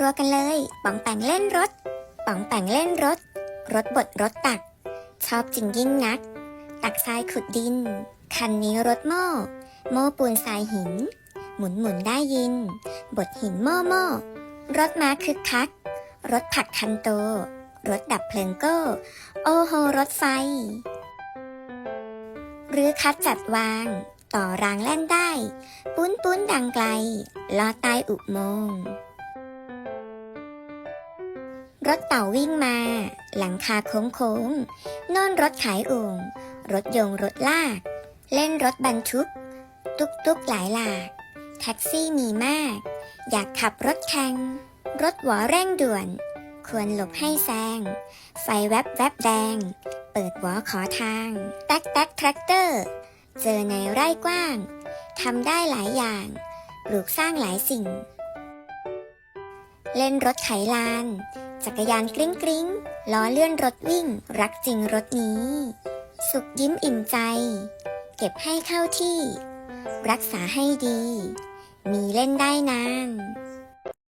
รัวๆกันเลย ป๋องแปงเล่นรถ ป๋องแปงเล่นรถ รถบดรถตัก ชอบจริงยิ่งนัก ตักทรายขุดดิน คันนี้รถโม่ โม่ปูนทรายหิน หมุนหมุนได้ยิน บดหินโม่โม่รถม้าคึกคัก รถผักคันโต รถดับเพลิงโก้ โอ้โหรถไฟ หรือคัดจัดวาง ต่อรางแล่นได้ ปุ้นปุ้นดังไกลลอดใต้อุโมงค์ รถเต่าวิ่งมา หลังคาโค้งโค้งๆน่นรถขายโอ่งรถโยงรถลาก เล่นรถบรรทุก ตุกตุกหลายหลาก แท็กซี่มีมาก อยากขับรถแข่งรถหวอเร่งด่วน ควรหลบให้แซง ไฟแวบแวบแดง เปิดหวอขอทางแท็กแท็กแทรกเตอร์ เจอในไร่กว้างทำได้หลายอย่างปลูกสร้างหลายสิ่ง เล่นรถไขลาน จักรยานกริ้งกริ้งล้อเลื่อนรถวิ่ง รักจริงรถนี้ สุขยิ้มอิ่มใจ เก็บให้เข้าที่ รักษาให้ดี มีเล่นได้นาน